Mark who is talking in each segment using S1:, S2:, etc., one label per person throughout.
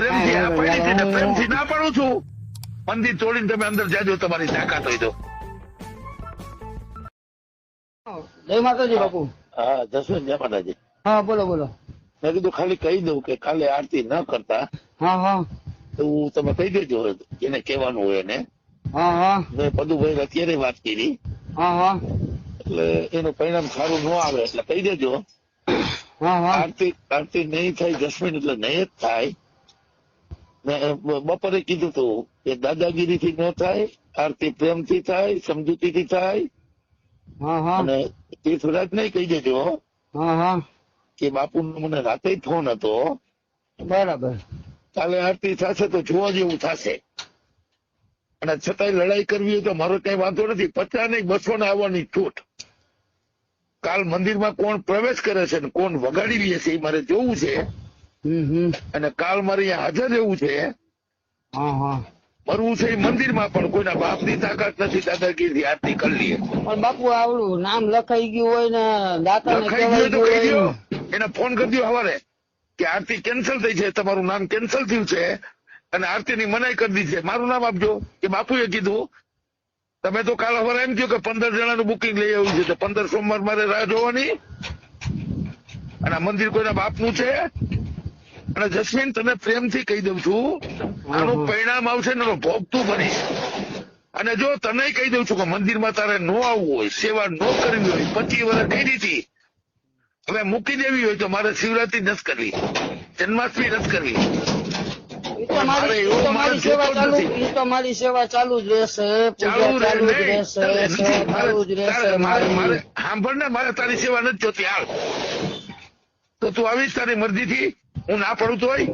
S1: પ્રેમથી આ પાડી હતી ને પ્રેમથી ના પાડું છું. મંદિર તોડીને તમે અંદર જાજો તમારી તાકાત હોય તો.
S2: જય માતાજી બાપુ.
S1: હા જસવંત જય માતાજી.
S2: હા બોલો બોલો.
S1: મેં કીધું ખાલી કહી દઉં કે કાલે આરતી ન કરતા.
S2: હા હા.
S1: તો તમે કહી દેજો એને કહેવાનું હોય એને.
S2: હા હા.
S1: મેં પદુભાઈ અત્યારે વાત કરી.
S2: હા હા.
S1: એટલે એનું પરિણામ સારું ન આવે એટલે કહી દેજો.
S2: હા હા.
S1: આરતી આરતી નહીં થાય જસ્મીન એટલે નહીં જ થાય. બપોરે કીધું તું કે દાદાગીરીથી ન થાય આરતી પ્રેમથી થાય સમજૂતીથી થાય. અને તીર્થરાજ નહીં કહી દેજો કે બાપુનો મને રાતે ફોન હતો.
S2: બરાબર.
S1: કાલે આરતી થશે તો જોવા જેવું થશે. અને છતાંય લડાઈ કરવી હોય તો મારો કઈ વાંધો નથી. પચાસ નહીં બસો ને આવવાની છૂટ. કાલ મંદિરમાં કોણ પ્રવેશ કરે છે ને કોણ વગાડી લે છે એ મારે જોવું છે. અને કાલ મારે અહીંયા હાજર રહેવું છે. મરવું છે મંદિરમાં પણ કોઈના બાપની તાકાત નથી દાદાગીરી આરતી કરી લઈએ.
S2: પણ બાપુ આવડું નામ લખાઈ ગયું હોય ને દાતા
S1: લખાઈ ગયું તો કહી દો એને ફોન કરી દો હવારે કે આરતી કેન્સલ થઈ છે તમારું નામ કેન્સલ થયું છે અને આરતીની મનાઈ કરી દીધી છે. મારું નામ આપજો. કે બાપુએ કીધું. તમે તો કાલ હવારે એમ કહ્યું કે પંદર જણાનું બુકિંગ લઈ આવ્યું છે તો પંદર સોમવાર મારે રાહ જોવાની. અને આ મંદિર કોઈના બાપનું છે? અને જસ્મીન તને પ્રેમથી કહી દઉં છું. આનું પરિણામ આવશે ને ભોગ તું બનીશ અને જો તને કહી દઉં છું કે મંદિરમાં તારે નો આવવું હોય સેવા નો કરવી હોય પચીસ વર્ષ કરી હતી હવે મૂકી દેવી હોય તો મારે શિવરાત્રી નથી કરવી. જન્માષ્ટમી નથી કરવી.
S2: સેવા ચાલુ જ રહેશે
S1: સાંભળ ને મારે તારી સેવા નથી જોતી. હાલ. તો તું આવીશ તારી મરજીથી. હું ના પડું તોય?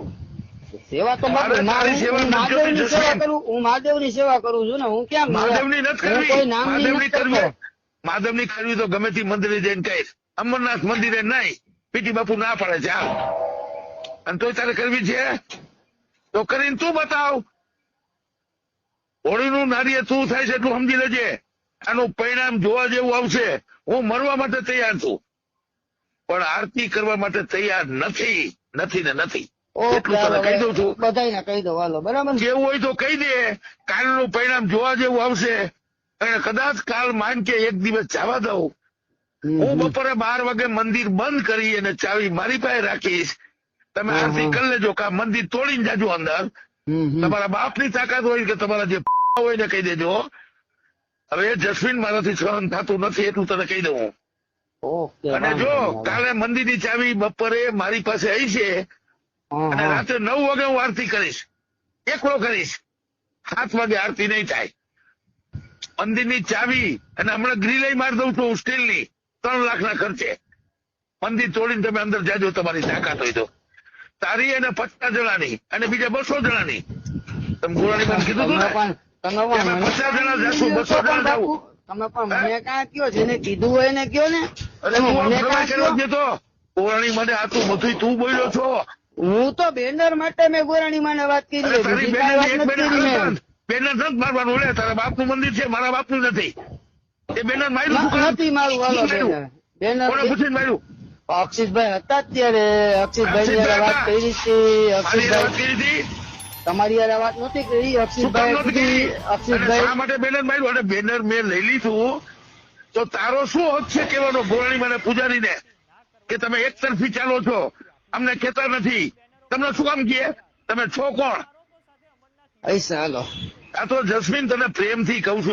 S2: સેવા તો મહાદેવની સેવા કરું હું મહાદેવની સેવા કરું છું ને હું ક્યાં
S1: મહાદેવની નથી કરવી.
S2: કોઈ નામની
S1: કરવી.
S2: કરતો.
S1: મહાદેવની કરવી તો ગમે તે મંદિરે જઈને કહીશ. અમરનાથ મંદિરે નહીં. પીટી બાપુ ના પડે છે હાલ. અને તોય તારે કરવી છે? તો કરીને તું બતાવ. હોળીનું નારીએ શું થાય છે એટલું સમજી લેજે. આનું પરિણામ જોવા જેવું આવશે. હું મરવા માટે તૈયાર છું. પણ આરતી કરવા માટે તૈયાર નથી. નથી ને નથી. કહી દઉં છું.
S2: બધાયને કહી દો હાલો બરાબર ને?
S1: હોય તો કહી દે. કાલનું પરિણામ જોવા જેવું આવશે. અને કદાચ કાલ માન કે એક દિવસ ચાવા દઉં. હું બપોરે બાર વાગે મંદિર બંધ કરી અને ચાવી મારી પાસે રાખીશ. તમે આરતી કરી લેજો કે મંદિર તોડીને જાજો અંદર. તમારા બાપની તાકાત હોય કે તમારા જે હોય ને કહી દેજો. હવે જસ્મીન મારાથી સહન થતું નથી એટલું તને કહી દઉં.
S2: ઓકે
S1: અને જો. કાલે મંદિરની ચાવી બપોરે મારી પાસે આવી છે અને. રાત્રે નવ વાગે હું આરતી કરીશ. એકલો કરીશ. સાત વાગે આરતી નહીં થાય. મંદિરની ચાવી અને હમણાં ગ્રીલઈ મારી દઉં છું સ્ટીલની ત્રણ લાખના ખર્ચે. મંદિર તોડીને તમે અંદર જાજો તમારી તાકાત હોય તો. તારી અને પચાસ જણાની અને બીજા બસો જણાની. તમે ગોળાની કીધું હતું ને? પચાસ જણા જશું બસો જણા
S2: બાપુ, તમે પણ મને કાં કયો જેને કીધું હોય ને કયો ને.
S1: અરે
S2: મને કાં કયો?
S1: ગોળાની મને આ તું બધું તું બોલ્યો છો.
S2: હું તો બેનર માટે મેં ગોરાણી માને વાત કરી.
S1: તારી બેનર એક બેનર. બેનર નથી મારવાનું લે તારા બાપનું મંદિર છે મારા બાપનું નથી. એ બેનર માર્યું
S2: નથી મારું હાલો
S1: શું
S2: બેનર.
S1: કોણે પૂછીને માર્યું?
S2: અક્ષિતભાઈ હતા અત્યારે ત્યારે અક્ષિતભાઈ વાત કરી હતી અક્ષિતભાઈ તમારી યાર વાત નહોતી કરી અક્ષિતભાઈ અક્ષિતભાઈ
S1: માટે બેનર માર્યું? અને બેનર મેં લઈ લીધું. તો તારો શું હક છે કેવાનો ગોરાણી મને પૂજારીને કે તમે એક તરફી ચાલો છો. અમને કેતા નથી. તમને શું કામ કહે તમે છો કોણ?
S2: હાલો.
S1: આ તો જસ્મીન તને પ્રેમથી કહું છું.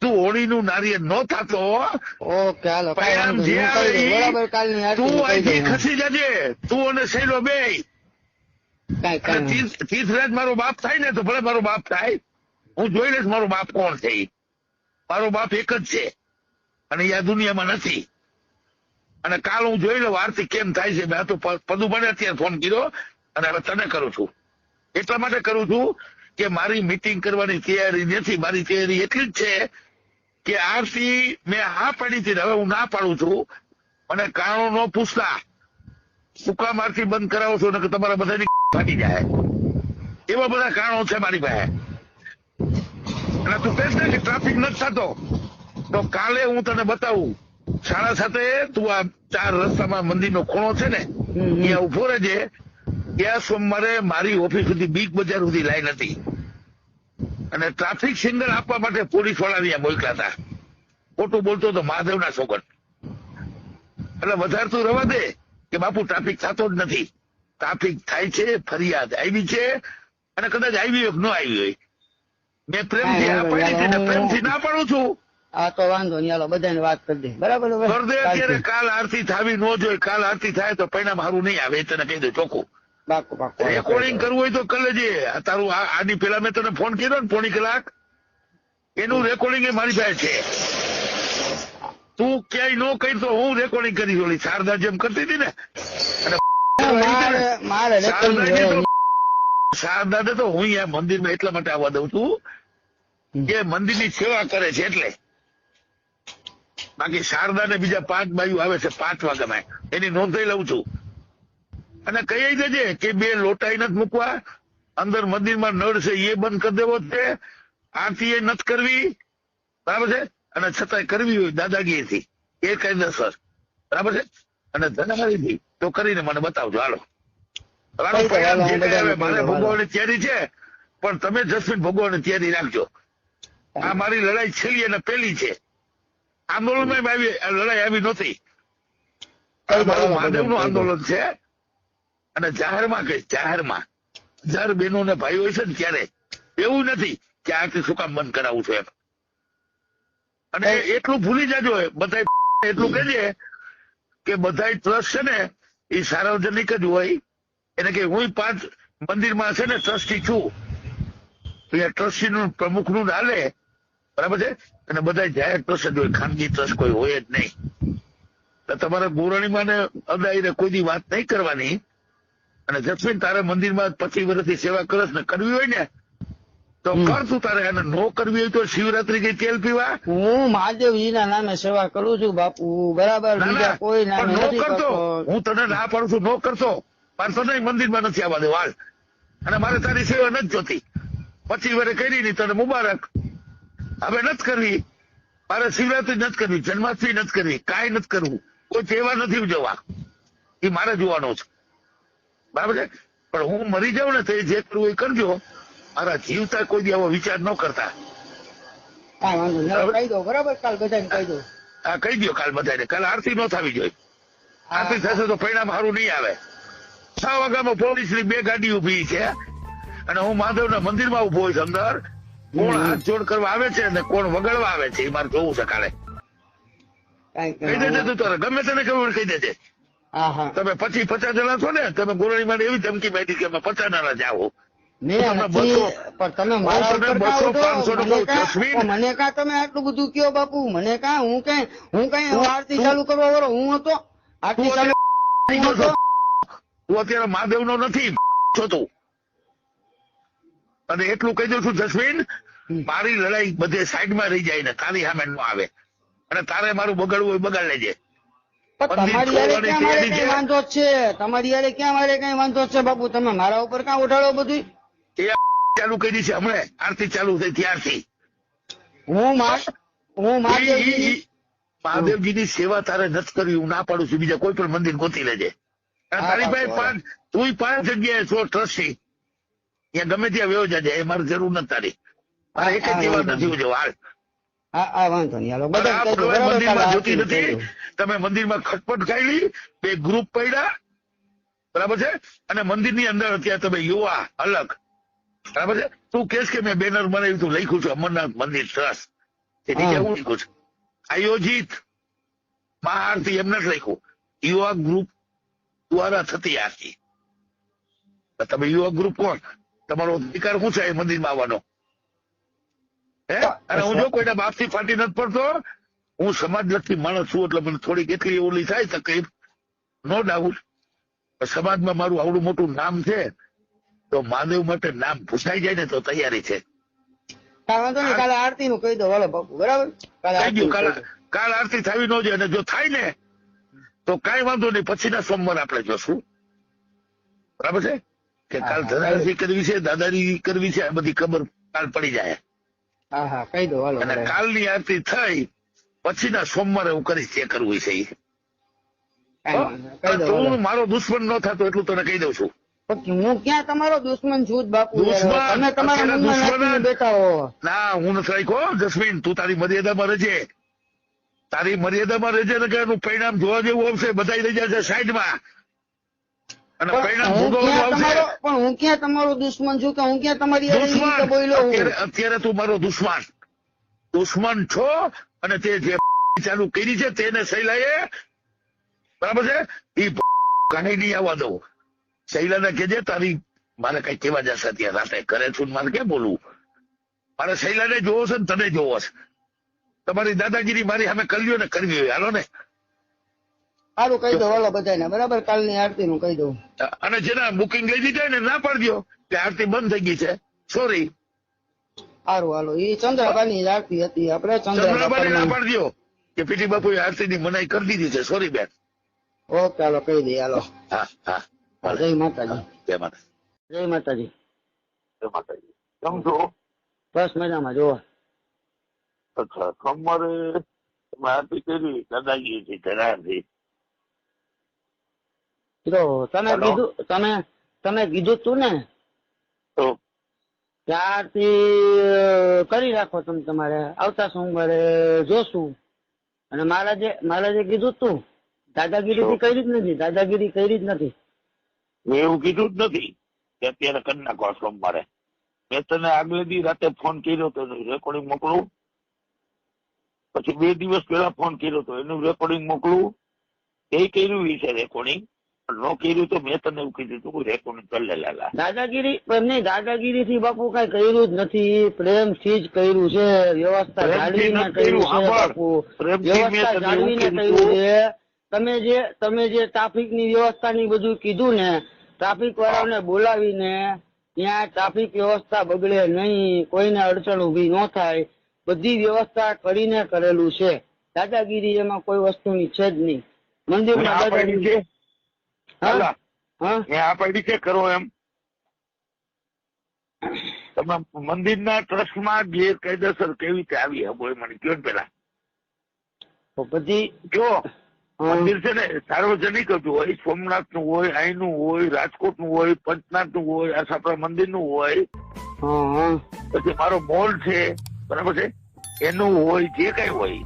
S1: તું હોળીનું નારિયેળ નો થતો.
S2: ઓકે હાલો
S1: તું અહીંથી ખસી જજે. તું અને શૈલો બે
S2: કાંઈ કાંઈ
S1: અને
S2: નહીં.
S1: તીર્થ- તીર્થરાજ મારો બાપ થાય ને તો ભલે મારો બાપ થાય. હું જોઈ લઈશ મારો બાપ કોણ છે મારો બાપ એક જ છે. અને એ દુનિયામાં નથી. અને કાલ હું જોઈ લઉં આરતી કેમ થાય છે. મેં તો પદુભાઈને અત્યારે ફોન કર્યો અને હવે તને કરું છું. એટલા માટે કરું છું કે મારી મીટિંગ કરવાની તૈયારી નથી. મારી તૈયારી એટલી જ છે કે આરતી મેં હા પાડી હતી હવે હું ના પાડું છું. અને કારણો ન પૂછતા. શું કામ આરતી બંધ કરાવો છો? ને તમારા બધાની ફાટી જાય. એવા બધા કારણો છે મારી પાસે. અને તું કહેશ ને કે ટ્રાફિક નથી થતો તો કાલે હું તને બતાવું. સાડા સાથે તું આ ચાર રસ્તામાં મંદિરનો ખૂણો છે ને. ત્યાં ઊભો રહેજે. ત્યાં સોમવારે મારી ઓફિસ સુધી બીગ બજાર સુધી લાઈન હતી. અને ટ્રાફિક સિગ્નલ આપવા માટે પોલીસવાળા ત્યાં મોકલ્યા હતા. ખોટું બોલતો તો મહાદેવના સોગન એટલે વધારે તું રવા દે કે બાપુ ટ્રાફિક થતો જ નથી. ટ્રાફિક થાય છે ફરિયાદ આવી છે અને કદાચ આવી હોય ન આવી હોય. મેં પ્રેમથી આ પાડી છે ને પ્રેમથી ના પાડું છું.
S2: આ તો વાંધો નહીં હાલો બધાને વાત કરી દે. બરાબર?
S1: દે અત્યારે કાલ આરતી થાવી ન જોઈએ કાલ આરતી થાય તો પરિણામ સારું નહીં આવે તને કહી દે ચોખ્ખું. રેકોર્ડિંગ કરવું હોય તો કરી લેજે તારું આની પેલા મેં તને ફોન કર્યો ને પોણી કલાક. એનું રેકોર્ડિંગ એ મારી પાસે છે. તું ક્યાંય નો કહી તો હું રેકોર્ડિંગ કરી ઓલી શારદા જેમ કરતી હતી ને અને
S2: હોય.
S1: તો હું અહીંયા મંદિરમાં એટલા માટે આવવા દઉં છું કે મંદિરની સેવા કરે છે એટલે. બાકી શારદા ને બીજા પાંચ બાયુ આવે છે પાંચ વાગ્યામાં એની નોંધાઈ લઉં છું. અને કહી દેજે કે બે લોટાઈ નથી મૂકવા. અંદર મંદિરમાં નળ છે એ બંધ કરી દેવો છે. આરતી એ નથી કરવી. બરાબર છે? અને છતાંય કરવી હોય દાદાગીરીથી. એ કાયદેસર. બરાબર છે? અને ધનારીથી તો કરીને મને બતાવજો. હાલો. મારે તૈયારી છે પણ તમે જસ્મીન ભોગવવાની તૈયારી રાખજો. આ મારી લડાઈ છેલ્લી અને પેલી છે. આંદોલનમાં આવી લડાઈ આવી નહોતી. આ મારું મહાદેવનું આંદોલન છે. અને જાહેરમાં કહીશ જાહેરમાં. હજાર બહેનો ને ભાઈઓ છે ને ત્યારે. એવું નથી કે આથી શું કામ બંધ કરાવું છું એમ. અને એટલું ભૂલી જાજો બધા એટલું કહેજે કે બધા ટ્રસ્ટ છે ને એ સાર્વજનિક જ હોય. એને કે હું પાંચ મંદિરમાં છે ને ટ્રસ્ટી છું. એટલે ટ્રસ્ટી નું પ્રમુખનું હાલે. બરાબર છે? અને બધા જાહેર ટ્રસ્ટ હોય. ખાનગી ટ્રસ્ટ કોઈ હોય જ નહીં. તો તમારે ગોરણીમાં ને અદાઈને કોઈ દી વાત નહીં કરવાની. અને જસ્મીન તારે મંદિરમાં પચીસ વર્ષથી સેવા કરસ ને કરવી હોય ને તો. કર તું તારે અને નો કરવી હોય તો શિવરાત્રી કે તેલ પીવા?
S2: હું મહાદેવજીના નામે સેવા કરું છું બાપુ બરાબર બીજા કોઈ નામે
S1: નો
S2: નથી
S1: કરતો. હું તને ના પાડું છું નો કરતો. મારે તને મંદિરમાં નથી આવવા દેવા અને મારે તારી સેવા નથી જોતી. પછી વરે કરી નહીં તને મુબારક. હવે નથી કરવી. મારે શિવરાત્રી નથી કરવી જન્માષ્ટમી નથી કરવી કાંઈ નથી કરવું. કોઈ તહેવાર નથી ઉજવવા. એ મારે જોવાનો છે. બરાબર છે? પણ હું મરી જાઉં ને તો જે કરવું એ કરજો. મારા જીવતા કોઈ દી આવો વિચાર ન કરતા.
S2: કાંઈ વાંધો કહી દઉં બરાબર? કાલ બધાને કહી
S1: દો. કહી દો કાલ બધાને. કાલ આરતી ન થવી જોઈએ. આરતી થશે તો પરિણામ સારું નહીં આવે. છ વાગ્યામાં પોલીસની બે ગાડી ઊભી છે અને હું મહાદેવના મંદિરમાં ઊભો છું અંદર. કોણ હાથ જોડ કરવા આવે છે અને કોણ વગાડવા આવે છે એ મારે જોવું છે કાલે. કહી દેજે તું તારે. ગમે તેને કહ્યું કહી દેજે. તમે પછી પચાસ જણા છો ને તમે ગોરણીમાં એવી ધમકી પાડી કે અમે પચાસ જણા જાઓ.
S2: મેં મને કાં- તમે આટલું બધું કયો બાપુ? મને કા હું કઈ હું કઈ આરતી ચાલુ કરવા વાળો? હું હતો? આરતી
S1: તું
S2: ચાલુ
S1: તું અત્યારે મહાદેવ નો નથી છો તું. અને એટલું કહી દઉં છું જસ્મીન મારી લડાઈ બધે સાઈડમાં રહી જાય ને તારી સામે નો આવે. અને તારે મારું બગાડવું હોય બગાડ લેજે.
S2: તમારી યારે ક્યાં મારે કઈ વાંધો જ છે? તમારી યારે ક્યાં મારે કઈ વાંધો જ છે બાપુ? તમે મારા ઉપર ક્યાં ઉઠાડો બધું?
S1: એ ચાલુ કરી છે હમણે. આરતી ચાલુ થઈ ત્યારથી
S2: હું હું
S1: મહાદેવજીની સેવા તારે નથી કરવી હું ના પાડું છું. બીજા કોઈ પણ મંદિર ગોતી લેજે. તારી પાસે પાંચ તું પાંચ જગ્યાએ છો ટ્રસ્ટી ત્યાં ગમે ત્યાં વ્યવ જાજે એ મારે જરૂર નથી તારી. મારે એક જ તહેવાર નથી ઉજવ હાલ. તમે મંદિરમાં ખટપટ ખાઈ બે ગ્રુપ પડ્યા. બરાબર છે? અને મંદિરની અંદર અત્યારે તમે યુવા અલગ. બરાબર છે? તું કેસ કે મેં બેનર બનાવ્યું તું લખ્યું છું અમરનાથ મંદિર ટ્રસ્ટ. એની
S2: હા.
S1: હું લખ્યું છું. આયોજિત. મહાઆરતી એમ નથી લખ્યું. યુવા ગ્રુપ દ્વારા થતી આરતી. તમે યુવા ગ્રુપ કોણ? તમારો અધિકાર શું છે એ મંદિરમાં આવવાનો? હે? અને હું જો કોઈના બાપથી ફાટી નથી પડતો હું સમાજ સમાજલક્ષી માણસ છું એટલે મને થોડીક એટલી ઓલી થાય તકલીફ નો ડાઉટ સમાજમાં મારું આવડું મોટું નામ છે. તો મહાદેવ માટે નામ ભૂસાઈ જાય ને તો તૈયારી છે.
S2: વાંધો નહીં કાલે આરતી નું કહી દો હાલો બાપુ બરાબર? કાલે આરતી
S1: થવી ન જોઈએ અને જો થાય ને તો કાઈ વાંધો નહીં પછીના સોમવાર આપણે જોશું. બરાબર છે? કે કાલ
S2: હા.
S1: કરવી છે દાદારી કરવી છે આ બધી ખબર કાલ પડી જાય.
S2: હા હા કહી દો હાલો
S1: અને. કાલની આરતી થઈ પછીના સોમવારે હું કરીશ જે કરવું છે. તું મારો દુશ્મન ન થતો એટલું તને કહી દઉં છું.
S2: હું ક્યાં તમારો દુશ્મન છું બાપુ? તમે તમારા મનમાં બેઠા હો.
S1: ના હું નથી રાખ્યો જસ્મીન તું તારી મર્યાદામાં રહેજે. તારી મર્યાદામાં રહેજે ને કે એનું પરિણામ જોવા જેવું આવશે બધા રહી જશે સાઈડમાં. અને
S2: પણ
S1: પરિણામ
S2: હું ક્યાં
S1: આવશે.
S2: તમારો પણ હું ક્યાં તમારો દુશ્મન છું કે હું ક્યાં તમારી
S1: અત્યારે તું મારો દુશ્મન. દુશ્મન છો અને તે જે ચાલુ કરી છે તેને શૈલાએ બરાબર છે? એ કઈ નહીં આવવા દઉં. શૈલાને કેજે તારી મારે કઈ કેવા જશે ત્યાં રાતે. કરે છું મારે ક્યાં બોલવું? મારે શૈલાને જોવો છે ને તને જોવો છે. તમારી દાદાગીરી મારી સામે કરવી ને કરવી હોય. હાલો ને.
S2: સારું કહી દો હાલો બધાને બરાબર કાલની આરતી નું કહી દઉં.
S1: અને જેના બુકિંગ લઈ લીધા ને ના પાડજો. કે આરતી બંધ થઈ ગઈ છે. સોરી
S2: સારું હાલો. એ ચંદ્રબાની આરતી હતી. આપણે
S1: ચંદ્રબાને ના પાડજો. કે પીટી બાપુએ આરતીની મનાઈ કરી દીધી છે. સોરી બેન.
S2: ઓકે હાલો કહી દઈએ હાલો.
S1: હા હા.
S2: જય માતાજી
S1: જય માતા
S2: જય માતાજી
S1: જય માતાજી કેમ છો
S2: બસ મજામાં જોવા
S1: અચ્છા કમરે તમે આરતી કરી દાદાગીરી ધરાથી
S2: જો તમે કીધું તમે તમે કીધું તું ને
S1: તો
S2: અ, કરી રાખો તમે તમારે આવતા સોમવારે જોશું અને મહારાજે મહારાજે કીધું તું દાદાગીરી થી કરી જ નથી દાદાગીરી કરી જ નથી
S1: મેં એવું કીધું જ નથી કે અત્યારે કરી નાખો સોમવારે મેં તને આગલે દી રાતે ફોન કર્યો તો રેકોર્ડિંગ મોકલું. પછી બે દિવસ પહેલા ફોન કર્યો તો એનું રેકોર્ડિંગ મોકલું. એ કર્યું છે રેકોર્ડિંગ નો કર્યું તો મેં તને એવું કીધું હતું કે રેકોર્ડિંગ કરી લાલા.
S2: દાદાગીરી નહીં દાદાગીરી થી બાપુ કઈ કર્યું જ નથી. પ્રેમથી જ કર્યું છે. વ્યવસ્થા જાળવીને કર્યું છે. બાપુ. વ્યવસ્થા જાળવીને કર્યું છે. તમે જે તમે જે ટ્રાફિકની વ્યવસ્થા ની બધું કીધું ને ટ્રાફિક વાળાને બોલાવીને ત્યાં ટ્રાફિક વ્યવસ્થા બગડે નહીં કોઈને અડચણ ઊભી ન થાય બધી વ્યવસ્થા કરીને કરેલું છે. દાદાગીરી એમાં કોઈ વસ્તુની છે જ નહીં.
S1: મેં
S2: મંદિરમાં દાદાગીરી
S1: છે
S2: હા?
S1: આ પાડી છે કરો એમ. તમે મંદિરના ટ્રસ્ટમાં ગેરકાયદેસર કેવી રીતે આવી હબો એ મને કયો પેલા
S2: તો બધી
S1: જો. મંદિર છે ને સાર્વજનિક હતું હોય સોમનાથનું હોય અહીંનું હોય રાજકોટનું હોય પંચનાથનું હોય આ આપણા મંદિરનું હોય પછી મારો મોલ છે બરાબર છે? એનું હોય જે કઈ હોય.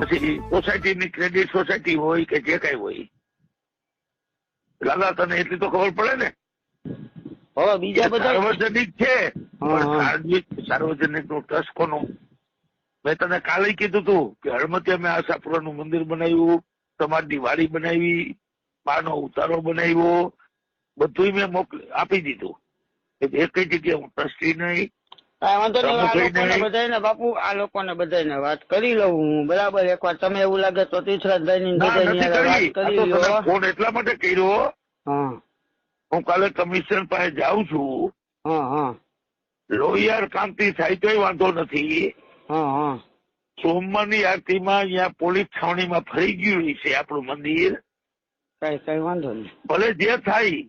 S1: પછી સોસાયટીની ક્રેડિટ સોસાયટી હોય કે જે કઈ હોય. લાલા તને એટલી તો ખબર પડે ને?
S2: હવે બીજા બધા
S1: સાર્વજનિક છે. સાર્વજનિકનું ટ્રસ્ટ કોનું? મેં તને કાલે કીધું તું કે હળમતિયા મેં આશાપુરાનું મંદિર બનાવ્યું તમારી વાડી બનાવી માનો ઉતારો બનાવ્યો બધું મેં મોકલી આપી દીધું. એટલે એક જગ્યાએ હું ટ્રસ્ટી નહીં.
S2: બાપુ આ લોકોને બધાયને વાત કરી લઉં હું બરાબર? એકવાર તમે એવું લાગે તો તીર્થરાજભાઈ ની વાત કરી.
S1: ફોન એટલા માટે કર્યો.
S2: હા.
S1: કાલે કમિશન પાસે જાઉં છું. લોહિયાર કાંતિ થાય તોય વાંધો નથી. સોમવારની આરતીમાં અહીંયા પોલીસ છાવણીમાં ફરી ગયું છે આપણું મંદિર.
S2: કઈ કઈ વાંધો નહીં.
S1: ભલે જે થાય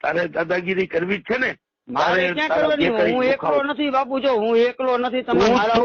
S1: તારે દાદાગીરી કરવી છે ને.
S2: મારે હું એકલો નથી બાપુ જો હું એકલો નથી તમે મારા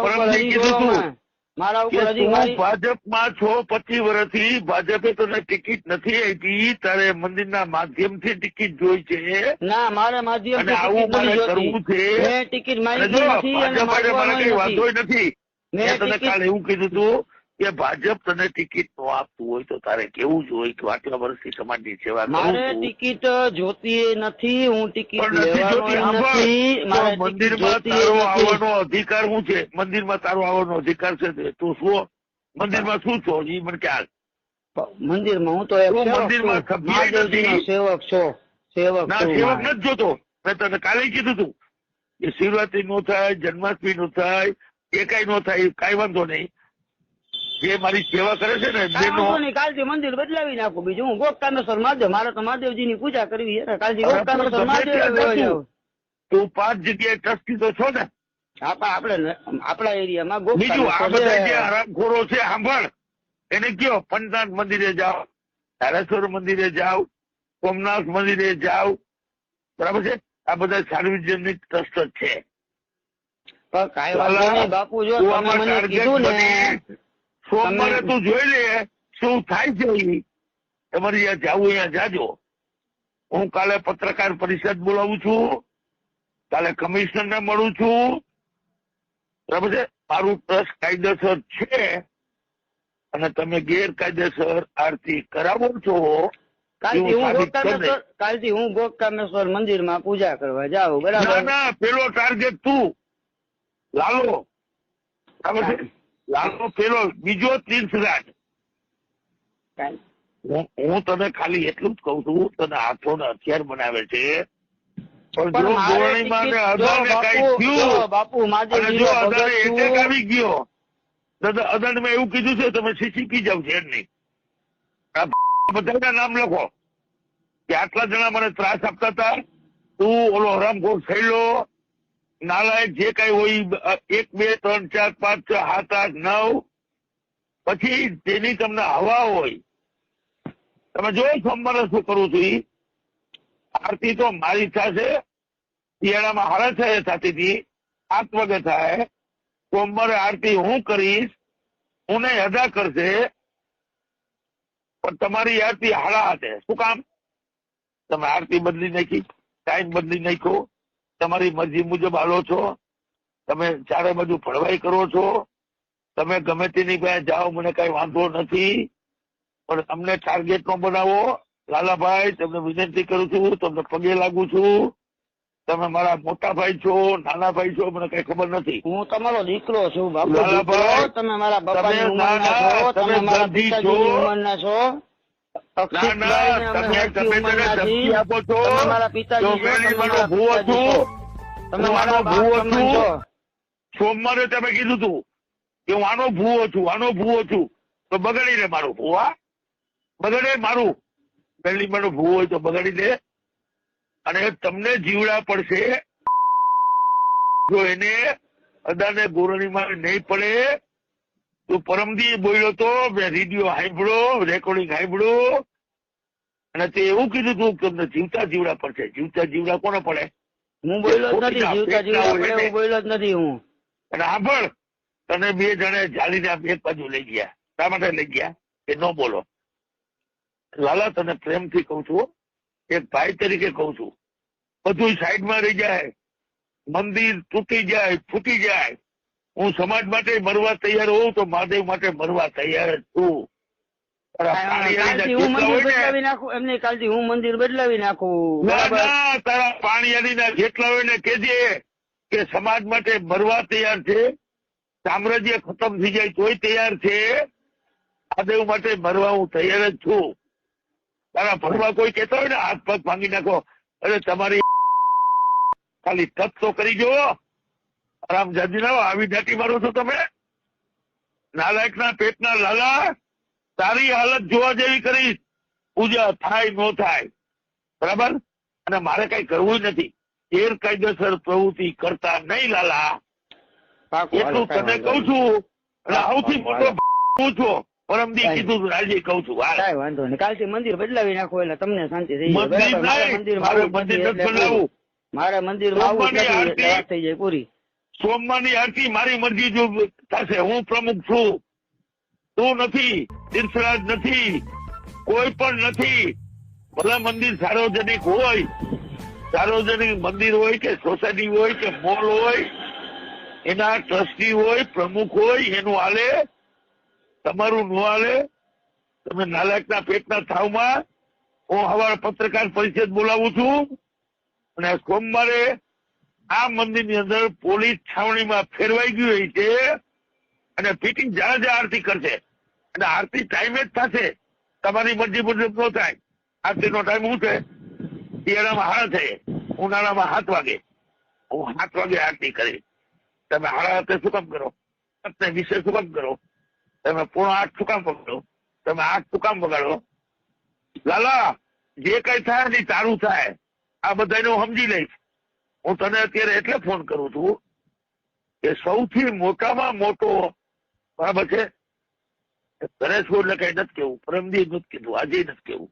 S2: ઉપર મારા ઉપર હજી
S1: ભાજપમાં છો પચીસ વર્ષથી ભાજપે તને ટિકિટ નથી આપી તારે મંદિરના માધ્યમથી ટિકિટ જોઈ છે.
S2: ના મારે માધ્યમ
S1: આવું મારે કરવું છે.
S2: ટિકિટ નથી
S1: મારે વાંધો
S2: નથી. મેં
S1: મેં તને કાલે એવું કીધું તું કે ભાજપ તને ટિકિટ નો આપતું હોય તો તારે કેવું જોઈએ કે આટલા વર્ષથી સમાજની સેવા
S2: મારે. ટિકિટ જોતી નથી હું ટિકિટ
S1: નથી મંદિરમાં તારો આવવાનો અધિકાર શું છે? મંદિરમાં તારો આવવાનો અધિકાર છે તું. શું મંદિરમાં શું છો? એ મને ખ્યાલ
S2: મંદિરમાં હું તો
S1: મંદિરમાં.
S2: સેવક છો. સેવક
S1: ના સેવક નથી જોતો. મેં તને કાલે કીધું તું. કે શિવરાત્રી નો થાય જન્માષ્ટમી નો થાય એ કઈ નો થાય કઈ વાંધો નહીં. જે મારી સેવા કરે છે ને
S2: એમને કાલથી મંદિર બદલાવી નાખું. બીજું હું ગોપકામેશ્વર મહાદેવ મારે તો મહાદેવજીની પૂજા કરવી છે કાલથી ગોપકામેશ્વર મહાદેવ.
S1: તું પાંચ જગ્યાએ ટ્રસ્ટી તો છો ને.
S2: આપણા આપણે એરિયામાં
S1: બીજું આ બધા જે હરામખોરો છે સાંભળ. એને કયો? પંચનાથ મંદિરે જાઓ ધારેશ્વર મંદિરે જાઓ સોમનાથ મંદિરે જાઓ. બરાબર છે? આ બધા સાર્વજનિક ટ્રસ્ટ છે.
S2: પણ કાંઈ વાંધો નહીં બાપુ જો તમે મને કીધું ને
S1: સોમવારે તું જોઈ લે શું થાય છે તમારે ત્યાં જાવું અહીંયા જાજો. હું કાલે પત્રકાર પરિષદ બોલાવું છું. કાલે કમિશનર ને મળું છું. બરાબર છે? મારું ટ્રસ્ટ કાયદેસર છે. અને તમે ગેરકાયદેસર આરતી કરાવો છો.
S2: કાલથી હું ગોકામેશ્વર મંદિરમાં પૂજા કરવા જાઉં બરાબર?
S1: ના પેલો ટાર્ગેટ તું. લાલો. બરાબર છે? લાલો પેલો બીજો તીર્થરાજ. હું તને ખાલી એટલું જ કઉ છું તને હાથો ને હથિયાર બનાવે છે.
S2: બાપુ-
S1: આવી ગયો મેં એવું કીધું છે તમે સીસીપી જાવ છે નહીં. બધાના નામ લખો. કે આટલા જણા મને ત્રાસ આપતા હતા તું ઓલો હરામખોર થયેલો નાલાયક જે કઈ હોય એક, બે, ત્રણ, ચાર, પાંચ, છ, સાત, આઠ, નવ, પછી તેની તમને હવા હોય, તમે જો સોમવારે શું કરું છું ઈ? આરતી તો મારી છે શિયાળામાં હારા થાય થતી હતી આઠ વાગે થાય, સોમવારે આરતી હું કરીશ, હું નહીં અદા કરશે, પણ તમારી આરતી હાડા હાથે. શું કામ? તમે આરતી બદલી નાખી ટાઈમ બદલી નાખ્યો તમારી મરજી મુજબ હાલો છો. તમે ચારે બાજુ ફળવાઈ કરો છો. તમે ગમે તેની પાસે જાઓ મને કઈ વાંધો નથી. પણ અમને ટાર્ગેટ નો બનાવો. લાલાભાઈ તમને વિનંતી કરું છું તમને પગે લાગુ છું. તમે મારા મોટા ભાઈ છો નાના ભાઈ છો મને કઈ ખબર નથી.
S2: હું તમારો દીકરો છું બાપુ. તમે મારા બાપા
S1: તમે
S2: છો મારા પિતાજી છો,
S1: સોમવારે તમે કીધું તું કે હું આનો ભૂવો છું આનો ભૂવો છું. તો બગાડી દે મારું ભૂવા બગાડે મારું. પહેલી મારો ભૂવો હોય તો બગાડી દે અને તમને જીવડા પડશે. જો એને અદાને ગોરણીમાં નહીં પડે તો પરમદી બોલ્યો તો મેં રેડિયો સાંભળ્યો રેકોર્ડિંગ સાંભળ્યું અને તે એવું કીધું તું કે જીવતા જીવડા પડશે જીવતા જીવડા કોને પડે?
S2: હું બોલ્યો જ નથી જીવતા જીવડા બોલ્યો જ નથી હું.
S1: અને સાંભળ તને બે જણે જાળીને એક બાજુ લઈ ગયા. શા માટે લઈ ગયા? એ ન બોલો. લાલા તને પ્રેમથી કઉ છું એક ભાઈ તરીકે કઉ છું. બધું સાઈડમાં રહી જાય. મંદિર તૂટી જાય ફૂટી જાય. હું સમાજ માટે મરવા તૈયાર હોઉં તો મહાદેવ માટે મરવા તૈયાર જ છું.
S2: એમને કાલથી હું મંદિર બદલાવી નાખું
S1: તારા જેટલા હોય ને કેજે કે સમાજ માટે મરવા તૈયાર છે. સામ્રાજ્ય ખતમ થઈ જાય તોય તૈયાર છે. મહાદેવ માટે મરવા હું તૈયાર જ છું. તારા ભરવા કોઈ કેતા હોય ને હાથ પગ ભાંગી નાખો. અરે તમારી ખાલી તપ તો કરી જો. આરામ જાજી ના આવી દાટી મારો છો તમે? નાલાયકના પેટના લાલા તારી હાલત જોવા જેવી કરીશ. પૂજા થાય નો થાય. બરાબર? અને મારે કઈ કરવું નથી. ગેરકાયદેસર પ્રવૃત્તિ કરતા નહીં લાલા. એટલું તને કઉ છું. અને સૌથી મોટો હું છું. પરમદી કીધું રાજી કઉ છું
S2: કાંઈ વાંધો નહીં. કાલથી મંદિર બદલાવી નાખો એટલે તમને શાંતિ થઈ જાય.
S1: મંદિર
S2: મારે
S1: મંદિર બદલાવું
S2: મારે
S1: મંદિર.
S2: વાત થઈ જાય પૂરી.
S1: સોમવારની આરતી મારી મરજી જો થશે. હું પ્રમુખ છું. તું નથી. તીર્થરાજ નથી. કોઈ પણ નથી. ભલે મંદિર સાર્વજનિક હોય. સાર્વજનિક મંદિર હોય કે સોસાયટી હોય કે મોલ હોય, એના ટ્રસ્ટી હોય, પ્રમુખ હોય, એનું હાલે. તમારું નો હાલે. તમે નાલાયકના પેટના થાવમાં હું હવાર પત્રકાર પરિષદ બોલાવું છું. અને સોમવારે આ મંદિરની અંદર પોલીસ છાવણીમાં ફેરવાઈ ગયું હોય છે અને ફિટિંગ જ્યાં જ્યાં આરતી કરશે. અને આરતી ટાઈમે જ થશે. તમારી મરજી મુજબ નો થાય. આરતીનો ટાઈમ શું છે? શિયાળામાં હાડા થાય ઉનાળામાં સાત વાગે. હું સાત વાગે આરતી કરી તમે હાડા હાથે શું કામ કરો? તમે વિશે શું કામ કરો? તમે પૂર્ણ આઠ શું કામ પકડો તમે આઠ શું કામ પકડો લાલા, જે કઈ થાય ને તારું થાય. આ બધાને હું સમજી લઈશ. હું તને અત્યારે એટલે ફોન કરું છું કે સૌથી મોટામાં મોટો બરાબર છે તને શું એટલે કઈ નથી કેવું પ્રેમજી નથી કીધું, આજે નથી કેવું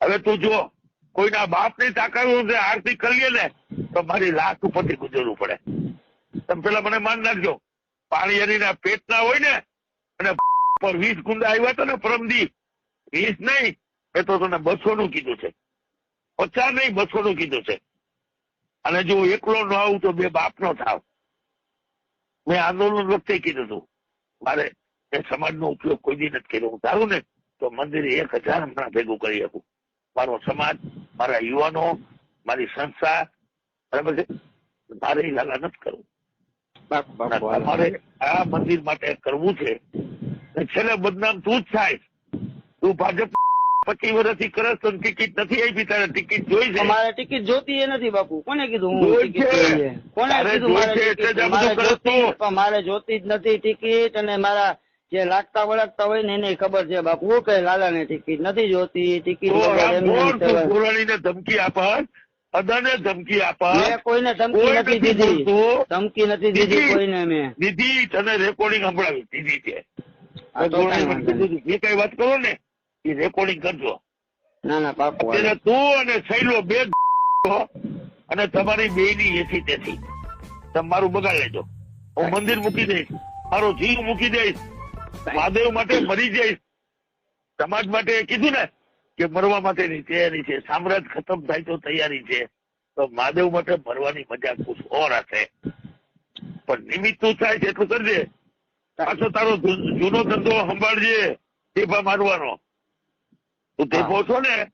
S1: હવે તું જો, કોઈના બાપની તાકાત આરતી કરીએ ને, તો મારી લાશ ઉપરથી ગુજરવું પડે. તમે પેલા મને માન નાખજો પાણી હરીના પેટના હોય ને, અને પર વીસ ગુંડા આવ્યા હતા ને પરમદી વીસ નહીં, એ તો તને બસો નું કીધું છે. પચાસ નહીં બસો નું કીધું છે. અને જો એકલો ન આવું તો બે બાપ નો થાવ. મેં આંદોલન વખતે કીધું હતું. મારે એ સમાજનો ઉપયોગ કોઈ દી નથી કર્યો. હું તારું ને તો મંદિરે એક હજાર હમણાં ભેગું કરી શકું. મારો સમાજ મારા યુવાનો મારી સંસ્થા બરાબર છે? મારે લાલા નથી કરવું. તમારે આ મંદિર માટે કરવું છે. છેલ્લે બદનામ તું જ થાય. તું ભાજપ પચીસ વર્ષથી કરસ તો ટિકિટ નથી આપી તારે ટિકિટ જોઈ છે?
S2: મારે ટિકિટ જોતી નથી બાપુ. કોને કીધું હું કોને કીધું મારે જોતી જ નથી ટિકિટ અને મારા જે લાગતા વળગતા હોય ને એને ખબર છે બાપુ. કે લાલા ને ટિકિટ નથી જોતી ટિકિટ.
S1: ગોરાણીને ધમકી આપત અદાને ધમકી આપત
S2: મેં કોઈને ધમકી નથી દીધી. ધમકી નથી દીધી. કોઈને મેં
S1: દીધી તને રેકોર્ડિંગ સંભળાવી દીધી છે.
S2: કઈ
S1: વાત કરો ને? એ રેકોર્ડિંગ કરજો.
S2: ના ના પાકું
S1: એટલે તું અને સૈલો બે અને તમારી બે ની એથી તેથી તમે મારું બગાડ લેજો. હું મંદિર મૂકી દઈશ. મારો જીવ મૂકી દઈશ. મહાદેવ માટે મરી જઈશ. સમાજ માટે કીધું ને કે મરવા માટેની તૈયારી છે. સામ્રાજ્ય ખતમ થાય તો તૈયારી છે. તો મહાદેવ માટે મરવાની મજા કુછ ઓર હશે. પણ નિમિત્ત તું થાય છે એટલું કરજે. પાછો તારો જૂનો ધંધો સંભાળજે. ટેપા મારવાનો. તું ટેપો ને? ને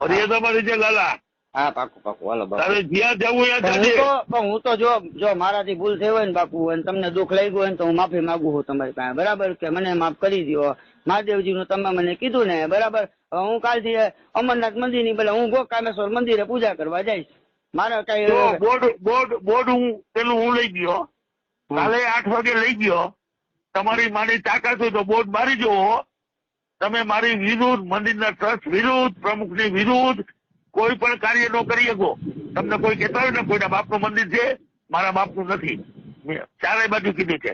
S1: મર્યાદામાં રહેજે લાલા.
S2: હા પાકું પાકું હાલો
S1: તારે જ્યાં જવું ત્યાં
S2: પણ હું તો પણ હું તો જો જો મારાથી ભૂલ થઈ હોય ને બાપુ અને તમને દુઃખ લાગ્યું હોય ને તો હું માફી માંગુ છું તમારી પાસે. બરાબર કે મને માફ કરી દો મહાદેવજી નું તમે મને કીધું ને બરાબર? હું કાલથી અમરનાથ મંદિરની બોલે હું ગોકામેશ્વર મંદિરે પૂજા કરવા જઈશ. મારે કઈ
S1: બોર્ડ બોર્ડ બોર્ડ હું પેલું હું લઈ ગયો. કાલે આઠ વાગે લઈ ગયો. તમારી મારી તાકાત હોય તો બોર્ડ મારી જુઓ. તમે મારી વિરુદ્ધ મંદિરના ટ્રસ્ટ વિરુદ્ધ, પ્રમુખની વિરુદ્ધ કોઈ પણ કાર્ય ન કરી શકો. તમને કોઈ કહેતા હોય ને, કોઈના બાપનું મંદિર છે, મારા બાપનું નથી. ચારે બાજુ કીધું છે.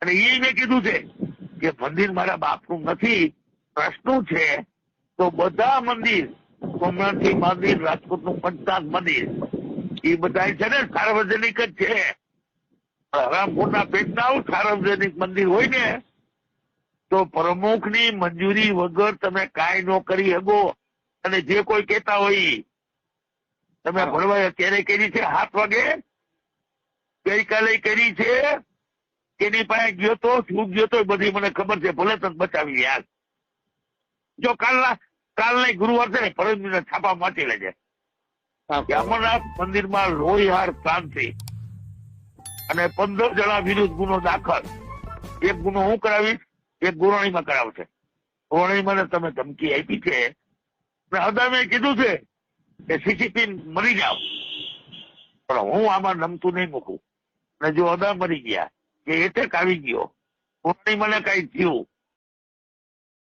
S1: અને એ મેં કીધું છે કે મંદિર મારા બાપનું નથી, ટ્રસ્ટનું છે. તો બધા મંદિર, સોમનાથજી મંદિર, રાજકોટનું પંચનાથ મંદિર એ બધા છે ને સાર્વજનિક જ છે. રામપુરના પેટના સાર્વજનિક મંદિર હોય ને તો પ્રમુખની મંજૂરી વગર તમે કાંઈ ન કરી શકો. અને જે કોઈ કહેતા હોય તમે. ભણવા ક્યારે કરી છે? હાથ વાગે? ગઈકાલે કરી છે? એની પાસે ગયો તો? શું ગયો તો? બધી મને ખબર છે. ભલે તને બચાવી યાર જો કાલના કાલ નહીં ગુરુવાર છે ને પરમ છાપા માટી લેજે અમરનાથ મંદિરમાં લોહીહાર શાંતિ અને પંદર જણા વિરુદ્ધ ગુનો દાખલ. એક ગુનો હું કરાવીશ? એક ગુરોણીમાં કરાવશે ગુરોણીમાં તમે ધમકી આપી છે. અદામે કીધું છે કે સીસીપી મરી જાવ પણ હું આમાં નમતું નહીં મૂકું. ને જો અદા મરી ગયા, કે એટેક આવી ગયો, ગુરાણી મને કઈ થયું.